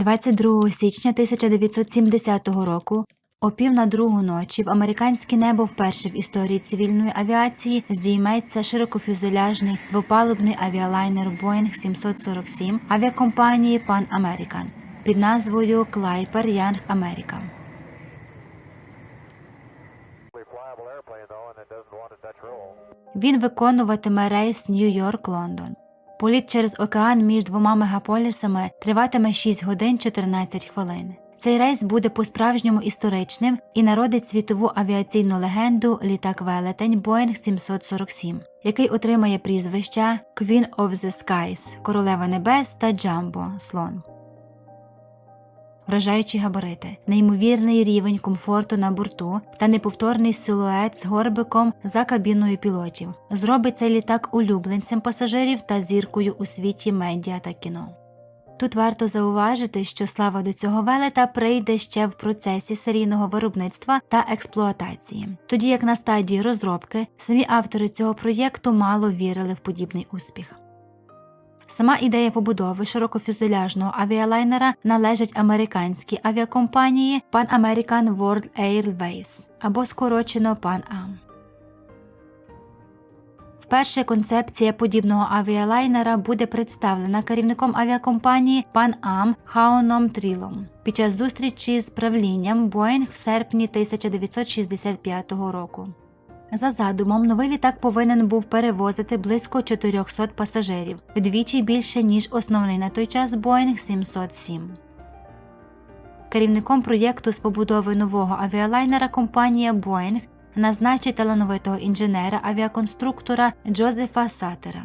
22 січня 1970 року о пів на другу ночі в американське небо вперше в історії цивільної авіації здійметься широкофюзеляжний двопалубний авіалайнер Boeing 747 авіакомпанії Pan American під назвою Клайпер Янг Америка. Він виконуватиме рейс Нью-Йорк-Лондон. Політ через океан між двома мегаполісами триватиме 6 годин 14 хвилин. Цей рейс буде по-справжньому історичним і народить світову авіаційну легенду літак велетень Boeing 747, який отримає прізвища Queen of the Skies, Королева Небес та Джамбо Слон. Вражаючі габарити, неймовірний рівень комфорту на борту та неповторний силует з горбиком за кабіною пілотів зробить цей літак улюбленцем пасажирів та зіркою у світі медіа та кіно. Тут варто зауважити, що слава до цього велета прийде ще в процесі серійного виробництва та експлуатації, тоді як на стадії розробки самі автори цього проєкту мало вірили в подібний успіх. Сама ідея побудови широкофюзеляжного авіалайнера належить американській авіакомпанії Pan American World Airways або скорочено Pan Am. Вперше концепція подібного авіалайнера буде представлена керівником авіакомпанії Pan Am Хауном Трілом під час зустрічі з правлінням Boeing в серпні 1965 року. За задумом, новий літак повинен був перевозити близько 400 пасажирів, вдвічі більше, ніж основний на той час Boeing 707. Керівником проєкту з побудови нового авіалайнера компанія Boeing назначить талановитого інженера авіаконструктора Джозефа Сатера.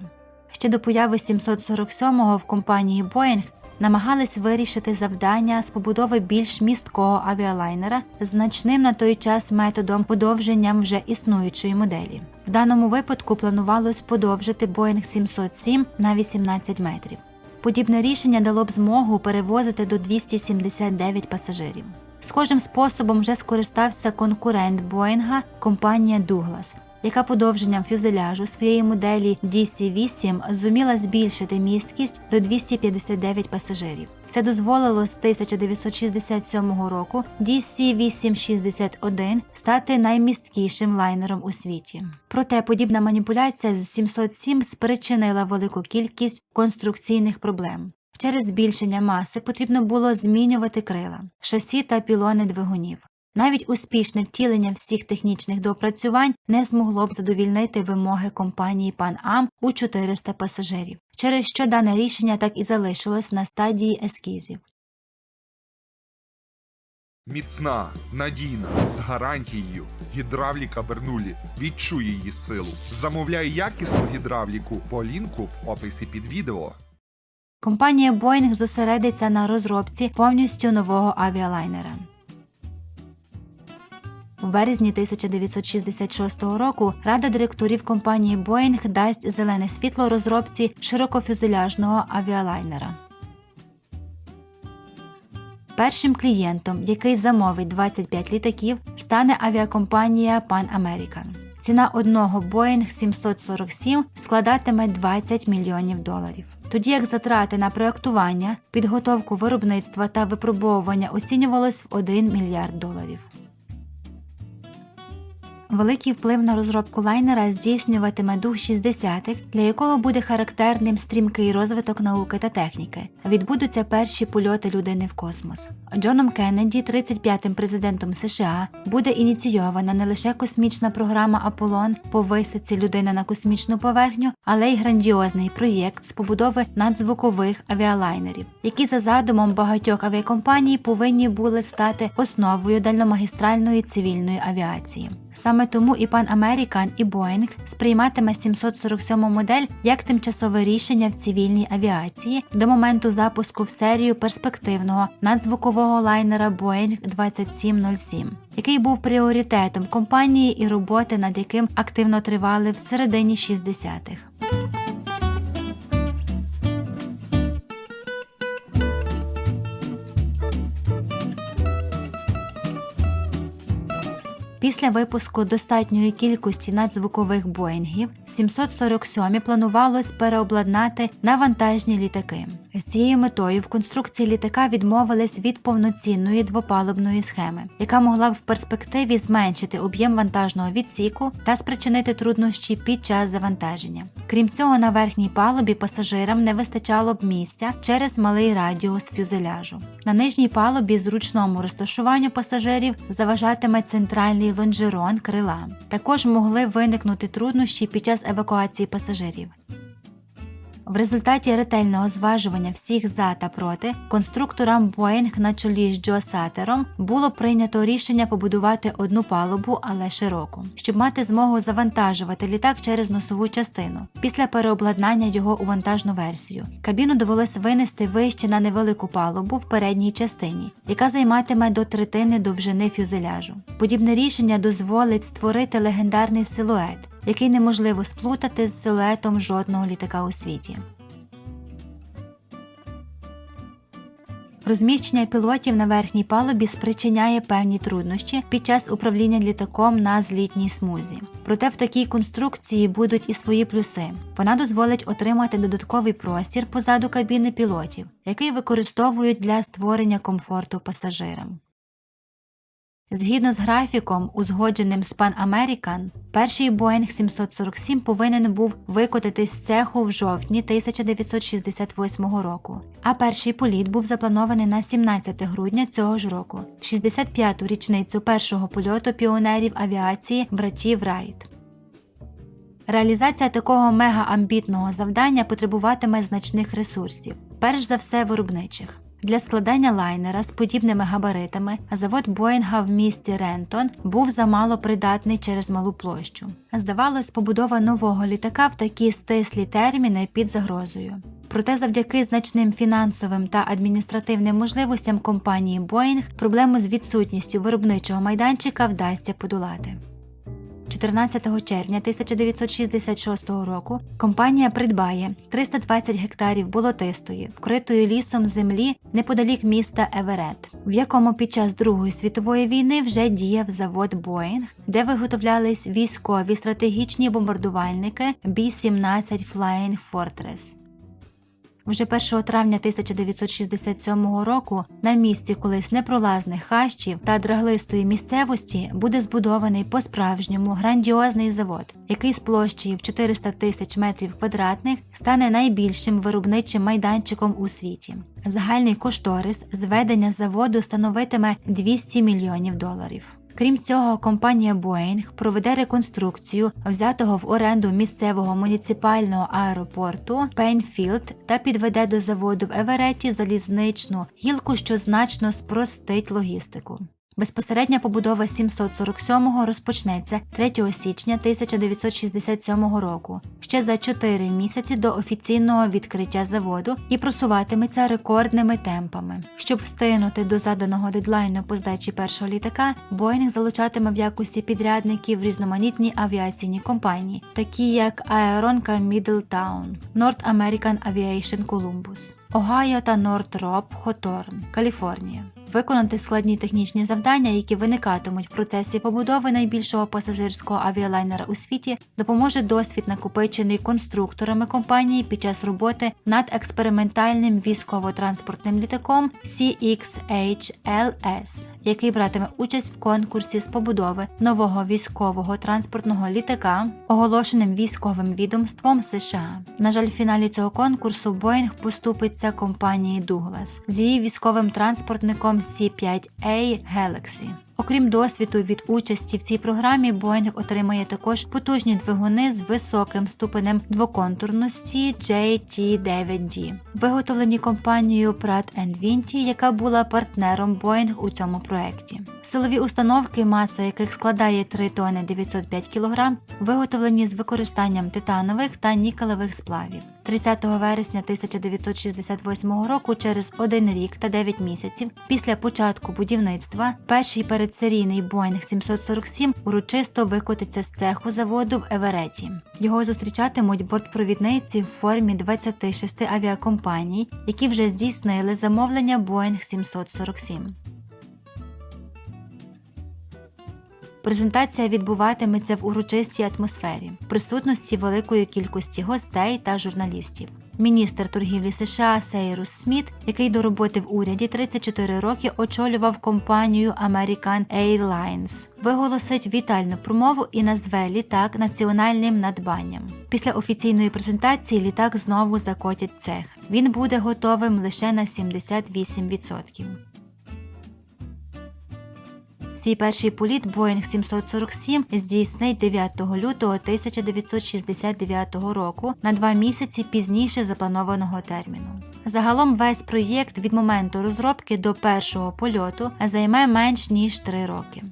Ще до появи 747-го в компанії Boeing намагались вирішити завдання з побудови більш місткого авіалайнера значним на той час методом подовженням вже існуючої моделі. В даному випадку планувалось подовжити Boeing 707 на 18 метрів. Подібне рішення дало б змогу перевозити до 279 пасажирів. Схожим способом вже скористався конкурент Боїнга компанія Douglas, яка подовженням фюзеляжу своєї моделі DC-8 зуміла збільшити місткість до 259 пасажирів. Це дозволило з 1967 року DC-861 стати наймісткішим лайнером у світі. Проте подібна маніпуляція з 707 спричинила велику кількість конструкційних проблем. Через збільшення маси потрібно було змінювати крила, шасі та пілони двигунів. Навіть успішне втілення всіх технічних доопрацювань не змогло б задовільнити вимоги компанії Pan Am у 400 пасажирів, через що дане рішення так і залишилось на стадії ескізів. Міцна, надійна, з гарантією. Гідравліка Бернулі. Відчуй її силу. Замовляй якісну гідравліку по лінку в описі під відео. Компанія Boeing зосередиться на розробці повністю нового авіалайнера. В березні 1966 року Рада директорів компанії Boeing дасть зелене світло розробці широкофюзеляжного авіалайнера. Першим клієнтом, який замовить 25 літаків, стане авіакомпанія Pan American. Ціна одного Boeing 747 складатиме 20 мільйонів доларів. Тоді як затрати на проектування, підготовку виробництва та випробовування оцінювалось в 1 мільярд доларів. Великий вплив на розробку лайнера здійснюватиме дух 60-х, для якого буде характерним стрімкий розвиток науки та техніки. Відбудуться перші польоти людини в космос. Джоном Кеннеді, 35-тим президентом США, буде ініційована не лише космічна програма Аполлон по висадці людини на космічну поверхню, але й грандіозний проєкт з побудови надзвукових авіалайнерів, які за задумом багатьох авіакомпаній повинні були стати основою дальномагістральної цивільної авіації. Саме тому і Pan American, і Boeing сприйматиме 747 модель як тимчасове рішення в цивільній авіації до моменту запуску в серію перспективного надзвукового лайнера Boeing 2707, який був пріоритетом компанії і роботи над яким активно тривали в середині 60-х. Після випуску достатньої кількості надзвукових боїнгів 747 планувалось переобладнати на вантажні літаки. З цією метою в конструкції літака відмовились від повноцінної двопалубної схеми, яка могла б в перспективі зменшити об'єм вантажного відсіку та спричинити труднощі під час завантаження. Крім цього, на верхній палубі пасажирам не вистачало б місця через малий радіус фюзеляжу. На нижній палубі зручному розташуванню пасажирів заважатиме центральний лонжерон крила. Також могли виникнути труднощі під час евакуації пасажирів. В результаті ретельного зважування всіх за та проти конструкторам Boeing на чолі з Джо Сатером було прийнято рішення побудувати одну палубу, але широку, щоб мати змогу завантажувати літак через носову частину після переобладнання його у вантажну версію. Кабіну довелось винести вище на невелику палубу в передній частині, яка займатиме до третини довжини фюзеляжу. Подібне рішення дозволить створити легендарний силует який неможливо сплутати з силуетом жодного літака у світі. Розміщення пілотів на верхній палубі спричиняє певні труднощі під час управління літаком на злітній смузі. Проте в такій конструкції будуть і свої плюси. Вона дозволить отримати додатковий простір позаду кабіни пілотів, який використовують для створення комфорту пасажирам. Згідно з графіком, узгодженим з Pan American, перший Boeing 747 повинен був викотити з цеху в жовтні 1968 року, а перший політ був запланований на 17 грудня цього ж року, 65-ту річницю першого польоту піонерів авіації братів Райт. Реалізація такого мегаамбітного завдання потребуватиме значних ресурсів, перш за все виробничих. Для складання лайнера з подібними габаритами завод Боїнга в місті Рентон був замало придатний через малу площу. Здавалось, побудова нового літака в такі стислі терміни під загрозою. Проте, завдяки значним фінансовим та адміністративним можливостям компанії Боїнг проблему з відсутністю виробничого майданчика вдасться подолати. 14 червня 1966 року компанія придбає 320 гектарів болотистої, вкритої лісом землі неподалік міста Еверет, в якому під час Другої світової війни вже діяв завод Боїнг, де виготовлялись військові стратегічні бомбардувальники B-17 Flying Fortress. Вже 1 травня 1967 року на місці колись непролазних хащів та драглистої місцевості буде збудований по-справжньому грандіозний завод, який з площею в 400 тисяч метрів квадратних стане найбільшим виробничим майданчиком у світі. Загальний кошторис зведення заводу становитиме 200 мільйонів доларів. Крім цього, компанія Boeing проведе реконструкцію взятого в оренду місцевого муніципального аеропорту Пейнфілд та підведе до заводу в Евереті залізничну гілку, що значно спростить логістику. Безпосередня побудова 747-го розпочнеться 3 січня 1967 року, ще за 4 місяці до офіційного відкриття заводу і просуватиметься рекордними темпами. Щоб встигнути до заданого дедлайну по здачі першого літака, Боїнг залучатиме в якості підрядників різноманітні авіаційні компанії, такі як Аеронка Middletown, North American Aviation Columbus, Ohio та Northrop Hawthorne, Каліфорнія виконати складні технічні завдання, які виникатимуть в процесі побудови найбільшого пасажирського авіалайнера у світі, допоможе досвід, накопичений конструкторами компанії під час роботи над експериментальним військово-транспортним літаком CXHLS, який братиме участь в конкурсі з побудови нового військового транспортного літака, оголошеним військовим відомством США. На жаль, в фіналі цього конкурсу Боїнг поступиться компанії Douglas з її військовим транспортником C5A Galaxy. Окрім досвіду від участі в цій програмі, Boeing отримає також потужні двигуни з високим ступенем двоконтурності JT9D, виготовлені компанією Pratt Whitney, яка була партнером Boeing у цьому проєкті. Силові установки, маса яких складає 3 тонни 905 кг, виготовлені з використанням титанових та нікелевих сплавів. 30 вересня 1968 року, через один рік та 9 місяців після початку будівництва, перший передсерійний Boeing 747 урочисто викотиться з цеху заводу в Евереті. Його зустрічатимуть бортпровідниці в формі 26 авіакомпаній, які вже здійснили замовлення Boeing 747. Презентація відбуватиметься в урочистій атмосфері, в присутності великої кількості гостей та журналістів. Міністр торгівлі США Сейрус Сміт, який до роботи в уряді 34 роки очолював компанію American Airlines, виголосить вітальну промову і назве літак національним надбанням. Після офіційної презентації літак знову закотять цех. Він буде готовим лише на 78%. Свій перший політ Boeing 747 здійснить 9 лютого 1969 року на два місяці пізніше запланованого терміну. Загалом весь проєкт від моменту розробки до першого польоту займе менш ніж три роки.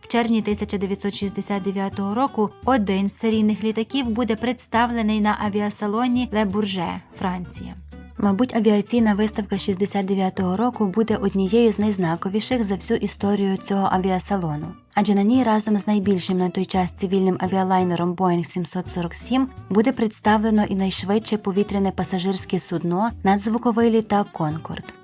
В червні 1969 року один з серійних літаків буде представлений на авіасалоні Ле Бурже, Франція. Мабуть, авіаційна виставка 69-го року буде однією з найзнаковіших за всю історію цього авіасалону, адже на ній разом з найбільшим на той час цивільним авіалайнером Boeing 747 буде представлено і найшвидше повітряне пасажирське судно надзвуковий літак Конкорд.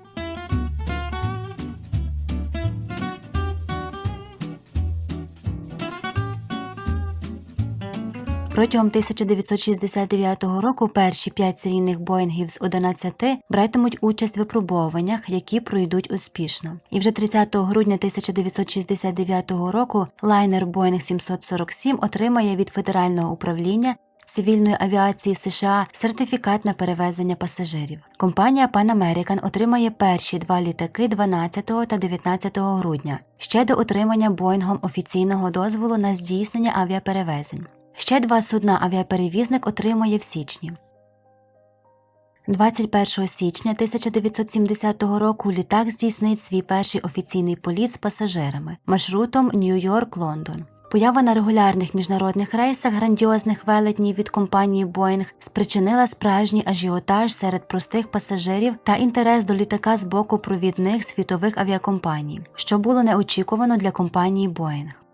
Протягом 1969 року перші п'ять серійних Боїнгів з 11 братимуть участь в випробовуваннях, які пройдуть успішно. І вже 30 грудня 1969 року лайнер Boeing 747 отримає від Федерального управління цивільної авіації США сертифікат на перевезення пасажирів. Компанія Pan American отримає перші два літаки 12 та 19 грудня ще до отримання Боїнгом офіційного дозволу на здійснення авіаперевезень. Ще два судна авіаперевізник отримує в січні. 21 січня 1970 року літак здійснить свій перший офіційний політ з пасажирами маршрутом Нью-Йорк-Лондон. Поява на регулярних міжнародних рейсах грандіозних велетнів від компанії Boeing спричинила справжній ажіотаж серед простих пасажирів та інтерес до літака з боку провідних світових авіакомпаній, що було неочікувано для компанії Boeing.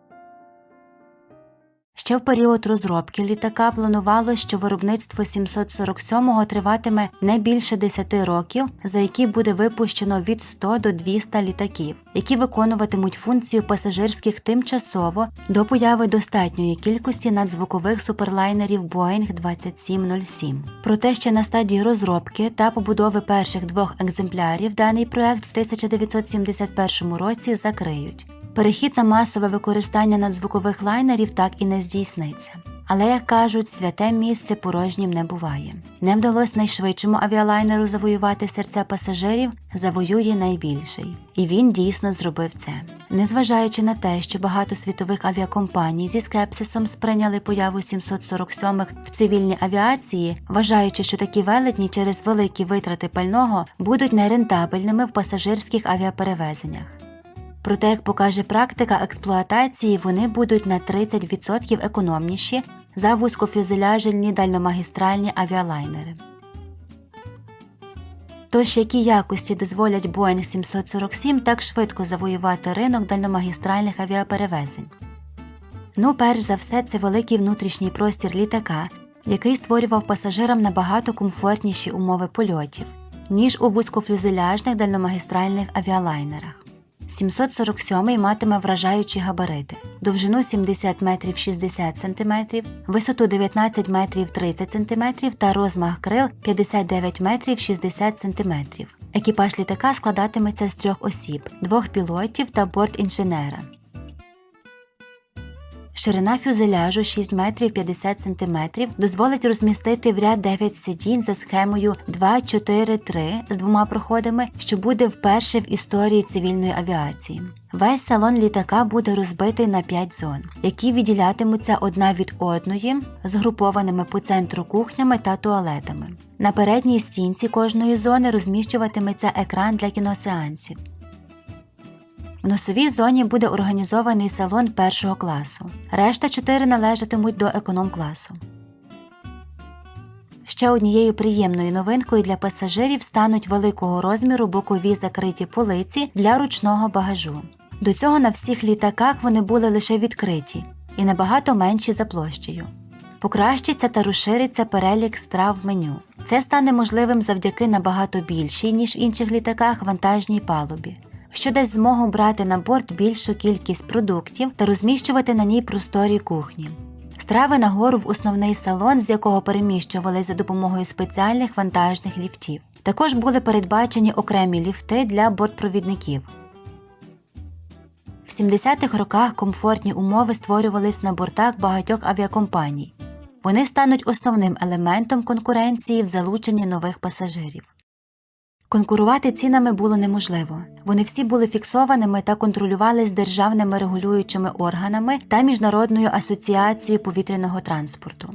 Ще в період розробки літака планувало, що виробництво 747-го триватиме не більше 10 років, за які буде випущено від 100 до 200 літаків, які виконуватимуть функцію пасажирських тимчасово до появи достатньої кількості надзвукових суперлайнерів Boeing 2707. Проте ще на стадії розробки та побудови перших двох екземплярів даний проект в 1971 році закриють. Перехід на масове використання надзвукових лайнерів так і не здійсниться. Але, як кажуть, святе місце порожнім не буває. Не вдалося найшвидшому авіалайнеру завоювати серця пасажирів, завоює найбільший. І він дійсно зробив це. Незважаючи на те, що багато світових авіакомпаній зі скепсисом сприйняли появу 747-х в цивільній авіації, вважаючи, що такі велетні через великі витрати пального будуть нерентабельними в пасажирських авіаперевезеннях. Проте, як покаже практика експлуатації, вони будуть на 30% економніші за вузькофюзеляжельні дальномагістральні авіалайнери. Тож які якості дозволять Boeing 747 так швидко завоювати ринок дальномагістральних авіаперевезень? Ну, перш за все, це великий внутрішній простір літака, який створював пасажирам набагато комфортніші умови польотів, ніж у вузькофюзеляжних дальномагістральних авіалайнерах. 747 матиме вражаючі габарити, довжину 70 метрів 60 см, висоту 19 метрів 30 см та розмах крил 59 метрів 60 см. Екіпаж літака складатиметься з трьох осіб, двох пілотів та борт-інженера. Ширина фюзеляжу 6 метрів 50 см дозволить розмістити в ряд 9 сидінь за схемою 2-4-3 з двома проходами, що буде вперше в історії цивільної авіації. Весь салон літака буде розбитий на 5 зон, які відділятимуться одна від одної, згрупованими по центру кухнями та туалетами. На передній стінці кожної зони розміщуватиметься екран для кіносеансів. В носовій зоні буде організований салон першого класу. Решта чотири належатимуть до економ-класу. Ще однією приємною новинкою для пасажирів стануть великого розміру бокові закриті полиці для ручного багажу. До цього на всіх літаках вони були лише відкриті і набагато менші за площею. Покращиться та розшириться перелік страв в меню. Це стане можливим завдяки набагато більшій, ніж в інших літаках, вантажній палубі. Що дасть змогу брати на борт більшу кількість продуктів та розміщувати на ній просторі кухні. Страви нагору в основний салон, з якого переміщували за допомогою спеціальних вантажних ліфтів. Також були передбачені окремі ліфти для бортпровідників. В 70-х роках комфортні умови створювались на бортах багатьох авіакомпаній. Вони стануть основним елементом конкуренції в залученні нових пасажирів. Конкурувати цінами було неможливо. Вони всі були фіксованими та контролювались державними регулюючими органами та Міжнародною асоціацією повітряного транспорту.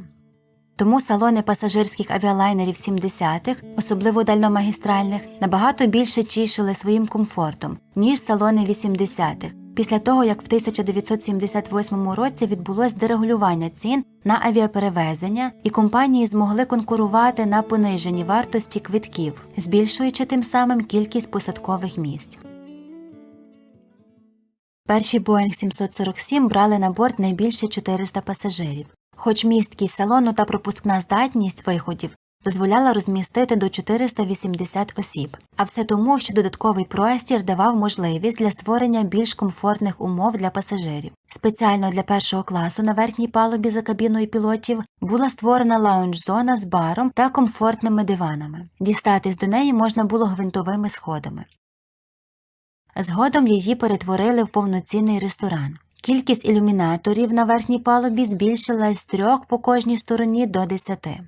Тому салони пасажирських авіалайнерів 70-х, особливо дальномагістральних, набагато більше тішили своїм комфортом, ніж салони 80-х, після того як в 1978 році відбулось дерегулювання цін на авіаперевезення, і компанії змогли конкурувати на пониженні вартості квитків, збільшуючи тим самим кількість посадкових місць. Перші Boeing 747 брали на борт найбільше 400 пасажирів, хоч місткість салону та пропускна здатність виходів дозволяла розмістити до 480 осіб, а все тому, що додатковий простір давав можливість для створення більш комфортних умов для пасажирів. Спеціально для першого класу на верхній палубі за кабіною пілотів була створена лаунж-зона з баром та комфортними диванами. Дістатись до неї можна було гвинтовими сходами. Згодом її перетворили в повноцінний ресторан. Кількість ілюмінаторів на верхній палубі збільшилась з трьох по кожній стороні до десяти.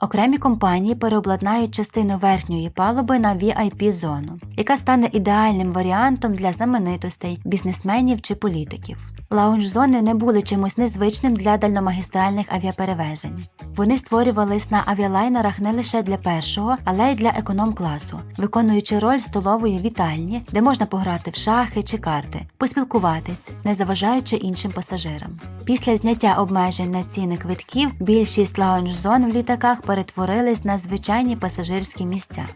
Окремі компанії переобладнають частину верхньої палуби на VIP-зону, яка стане ідеальним варіантом для знаменитостей, бізнесменів чи політиків. Лаунж-зони не були чимось незвичним для дальномагістральних авіаперевезень. Вони створювались на авіалайнерах не лише для першого, але й для економ-класу, виконуючи роль столової вітальні, де можна пограти в шахи чи карти, поспілкуватись, не заважаючи іншим пасажирам. Після зняття обмежень на ціни квитків більшість лаунж-зон в літаках перетворились на звичайні пасажирські місця.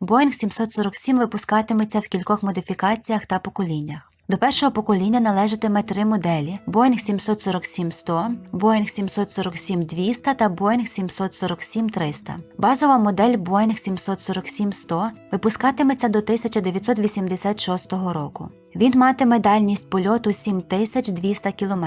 Boeing 747 випускатиметься в кількох модифікаціях та поколіннях. До першого покоління належатиме три моделі: Boeing 747-100, Boeing 747-200 та Boeing 747-300. Базова модель Boeing 747-100 випускатиметься до 1986 року. Він матиме дальність польоту 7200 км.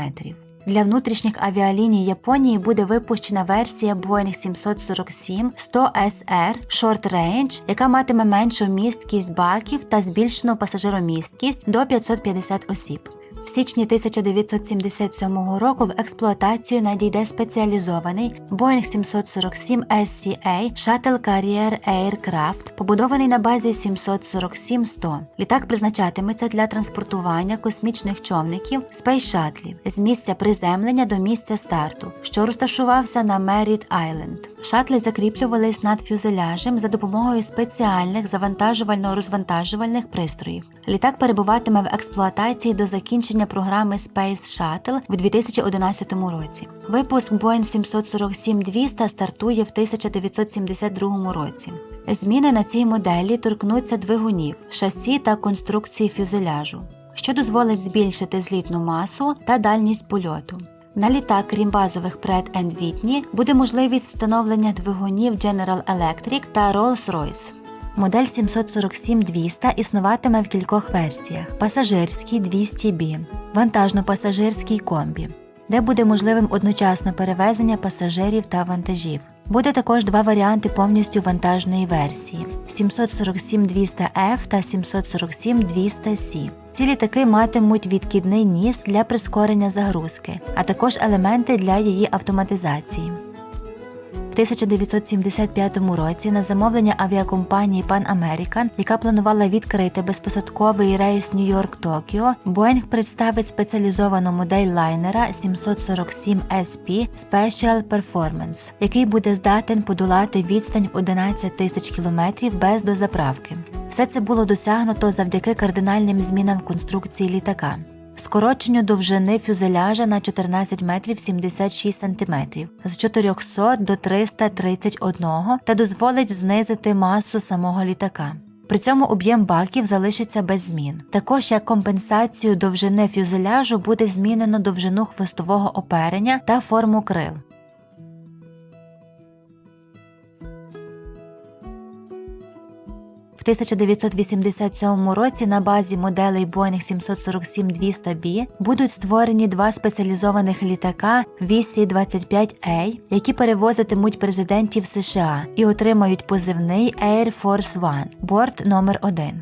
Для внутрішніх авіаліній Японії буде випущена версія Boeing 747 100 SR Short Range, яка матиме меншу місткість баків та збільшену пасажиромісткість до 550 осіб. В січні 1977 року в експлуатацію надійде спеціалізований Boeing 747 SCA Shuttle Carrier Aircraft, побудований на базі 747-100. Літак призначатиметься для транспортування космічних човників Space Shuttle з місця приземлення до місця старту, що розташувався на Merritt Island. Шатли закріплювались над фюзеляжем за допомогою спеціальних завантажувально-розвантажувальних пристроїв. Літак перебуватиме в експлуатації до закінчення програми Space Shuttle в 2011 році. Випуск Boeing 747-200 стартує в 1972 році. Зміни на цій моделі торкнуться двигунів, шасі та конструкції фюзеляжу, що дозволить збільшити злітну масу та дальність польоту. На літак, крім базових Pratt Whitney, буде можливість встановлення двигунів General Electric та Rolls-Royce. Модель 747-200 існуватиме в кількох версіях: пасажирський 200B, вантажно-пасажирський комбі, де буде можливим одночасно перевезення пасажирів та вантажів. Буде також два варіанти повністю вантажної версії: 747-200F та 747-200C. Ці літаки матимуть відкидний ніс для прискорення загрузки, а також елементи для її автоматизації. В 1975 році на замовлення авіакомпанії Pan American, яка планувала відкрити безпосадковий рейс Нью-Йорк-Токіо, Boeing представить спеціалізовану модель лайнера 747 SP Special Performance, який буде здатен подолати відстань в 11 тисяч кілометрів без дозаправки. Все це було досягнуто завдяки кардинальним змінам в конструкції літака скороченню довжини фюзеляжа на 14 метрів 76 сантиметрів з 400 до 331 та дозволить знизити масу самого літака. При цьому об'єм баків залишиться без змін. Також як компенсацію довжини фюзеляжу буде змінено довжину хвостового оперення та форму крил. 1987 році на базі моделей Boeing 747-200B будуть створені два спеціалізованих літака VC-25A, які перевозитимуть президентів США і отримають позивний Air Force One, борт номер 1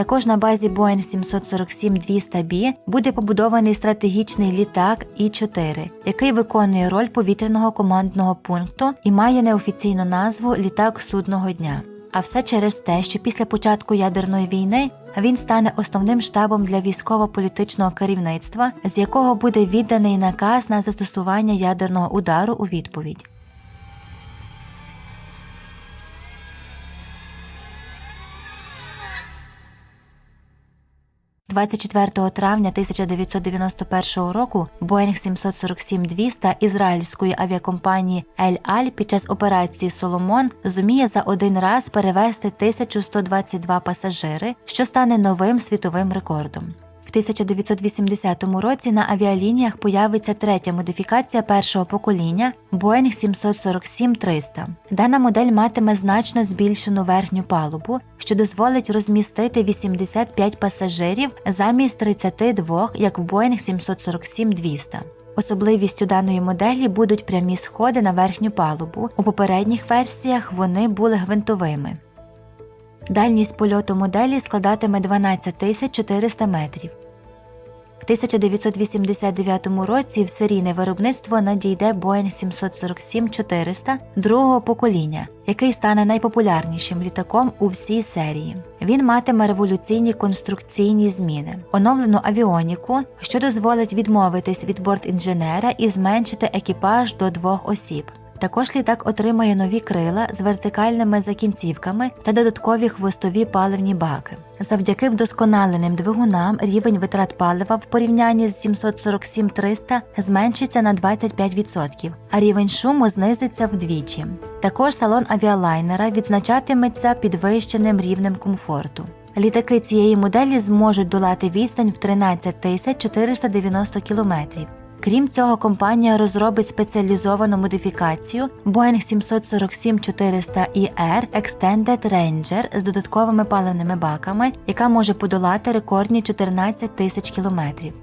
також на базі Boeing 747-200B буде побудований стратегічний літак І-4, який виконує роль повітряного командного пункту і має неофіційну назву Літак судного дня. А все через те, що після початку ядерної війни він стане основним штабом для військово-політичного керівництва, з якого буде відданий наказ на застосування ядерного удару у відповідь. 24 травня 1991 року Боїнг 747-200 ізраїльської авіакомпанії Ель Аль під час операції Соломон зуміє за один раз перевезти 1122 пасажири, що стане новим світовим рекордом. В 1980 році на авіалініях появиться третя модифікація першого покоління Boeing 747-300. Дана модель матиме значно збільшену верхню палубу, що дозволить розмістити 85 пасажирів замість 32, як в Boeing 747-200. Особливістю даної моделі будуть прямі сходи на верхню палубу. У попередніх версіях вони були гвинтовими. Дальність польоту моделі складатиме 12 400 метрів. В 1989 році в серійне виробництво надійде Boeing 747-400 другого покоління, який стане найпопулярнішим літаком у всій серії. Він матиме революційні конструкційні зміни, оновлену авіоніку, що дозволить відмовитись від бортінженера і зменшити екіпаж до двох осіб. Також літак отримає нові крила з вертикальними закінцівками та додаткові хвостові паливні баки. Завдяки вдосконаленим двигунам рівень витрат палива в порівнянні з 747-300 зменшиться на 25%, а рівень шуму знизиться вдвічі. Також салон авіалайнера відзначатиметься підвищеним рівнем комфорту. Літаки цієї моделі зможуть долати відстань в 13 тисяч 490 кілометрів. Крім цього, компанія розробить спеціалізовану модифікацію Boeing 747-400ER Extended Ranger з додатковими паливними баками, яка може подолати рекордні 14 тисяч кілометрів.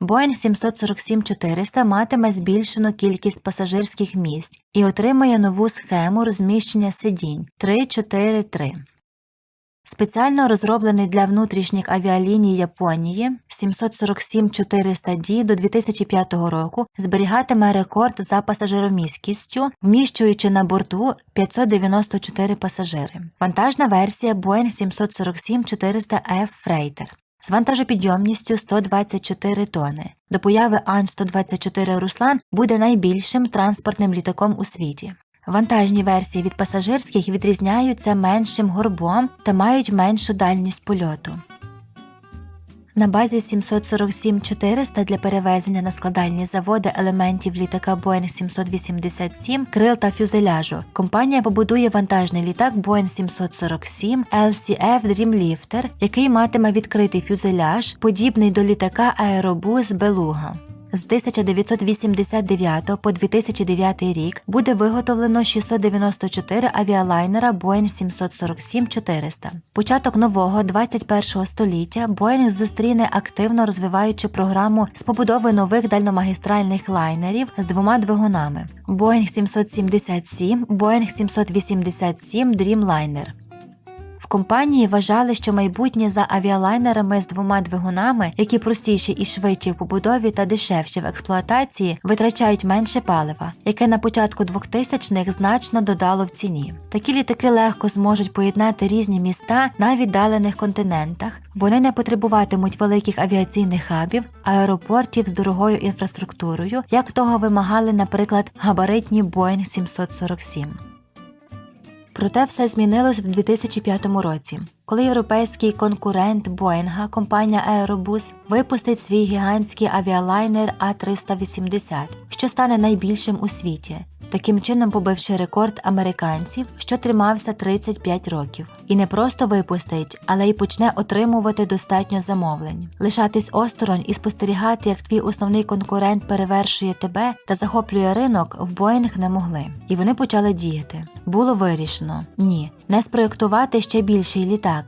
Boeing 747-400 матиме збільшену кількість пасажирських місць і отримає нову схему розміщення сидінь 3-4-3. Спеціально розроблений для внутрішніх авіаліній Японії 747-400D до 2005 року зберігатиме рекорд за пасажиромісткістю, вміщуючи на борту 594 пасажири. Вантажна версія Boeing 747-400F Freighter з вантажопідйомністю 124 тони. До появи Ан-124 Руслан буде найбільшим транспортним літаком у світі. Вантажні версії від пасажирських відрізняються меншим горбом та мають меншу дальність польоту. На базі 747-400 для перевезення на складальні заводи елементів літака Boeing 787, крил та фюзеляжу компанія побудує вантажний літак Boeing 747 LCF Dreamlifter, який матиме відкритий фюзеляж, подібний до літака Aerobus Beluga. З 1989 по 2009 рік буде виготовлено 694 авіалайнера Boeing 747-400. Початок нового 21 століття Boeing зустріне активно розвиваючи програму з побудови нових дальномагістральних лайнерів з двома двигунами Boeing 777, Boeing 787 Dreamliner. Компанії вважали, що майбутнє за авіалайнерами з двома двигунами, які простіші і швидші в побудові та дешевші в експлуатації, витрачають менше палива, яке на початку 2000-х значно додало в ціні. Такі літаки легко зможуть поєднати різні міста на віддалених континентах. Вони не потребуватимуть великих авіаційних хабів, аеропортів з дорогою інфраструктурою, як того вимагали, наприклад, габаритні Boeing 747. Проте все змінилось в 2005 році, коли європейський конкурент Боїнга, компанія Aerobus, випустить свій гігантський авіалайнер А380, що стане найбільшим у світі. таким чином побивши рекорд американців, що тримався 35 років. І не просто випустить, але й почне отримувати достатньо замовлень. Лишатись осторонь і спостерігати, як твій основний конкурент перевершує тебе та захоплює ринок, в Боїнг не могли. І вони почали діяти. Було вирішено: ні, не спроєктувати ще більший літак,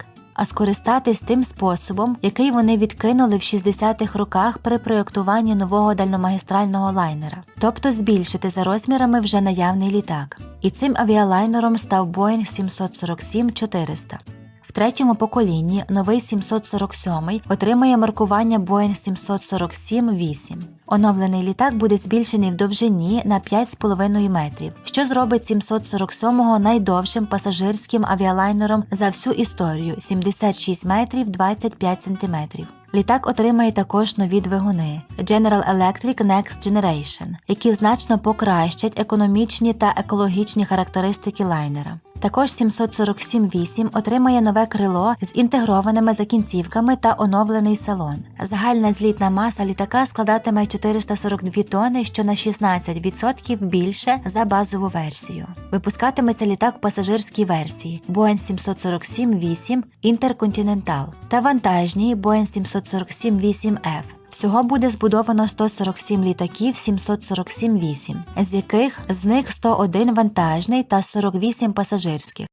а скористатись тим способом, який вони відкинули в 60-х роках при проєктуванні нового дальномагістрального лайнера, тобто збільшити за розмірами вже наявний літак. І цим авіалайнером став Boeing 747-400. В третьому поколінні новий 747 отримає маркування Boeing 747-8. Оновлений літак буде збільшений в довжині на 5,5 метрів, що зробить 747-го найдовшим пасажирським авіалайнером за всю історію 76 метрів 25 сантиметрів. Літак отримає також нові двигуни General Electric Next Generation, які значно покращать економічні та екологічні характеристики лайнера. Також 747-8 отримає нове крило з інтегрованими закінцівками та оновлений салон. Загальна злітна маса літака складатиме 442 тонни, що на 16% більше за базову версію. Випускатиметься літак в пасажирській версії Boeing 747-8 Intercontinental та вантажній Boeing 747-8F. Всього буде збудовано 147 літаків 747-8, з яких з них 101 вантажний та 48 пасажирських.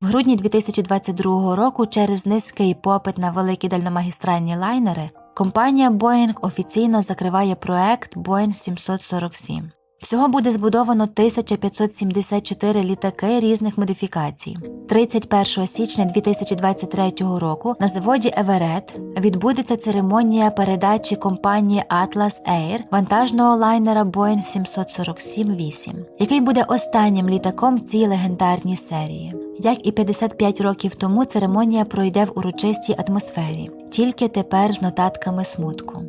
В грудні 2022 року через низький попит на великі дальномагістральні лайнери компанія Boeing офіційно закриває проект Boeing 747. Всього буде збудовано 1574 літаки різних модифікацій. 31 січня 2023 року на заводі Еверет відбудеться церемонія передачі компанії Atlas Air вантажного лайнера Boeing 747-8, який буде останнім літаком в цій легендарній серії. Як і 55 років тому, церемонія пройде в урочистій атмосфері, тільки тепер з нотатками смутку.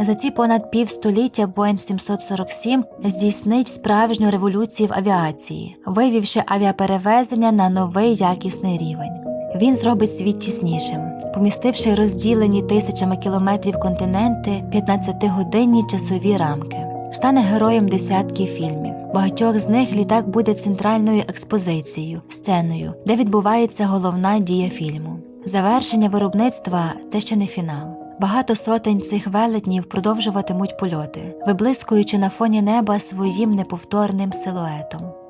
За ці понад півстоліття Boeing 747 здійснить справжню революцію в авіації, вивівши авіаперевезення на новий якісний рівень. Він зробить світ тіснішим, помістивши розділені тисячами кілометрів континенти 15-годинні часові рамки. Стане героєм десятків фільмів. Багатьох з них літак буде центральною експозицією, сценою, де відбувається головна дія фільму. Завершення виробництва це ще не фінал. Багато сотень цих велетнів продовжуватимуть польоти, виблискуючи на фоні неба своїм неповторним силуетом.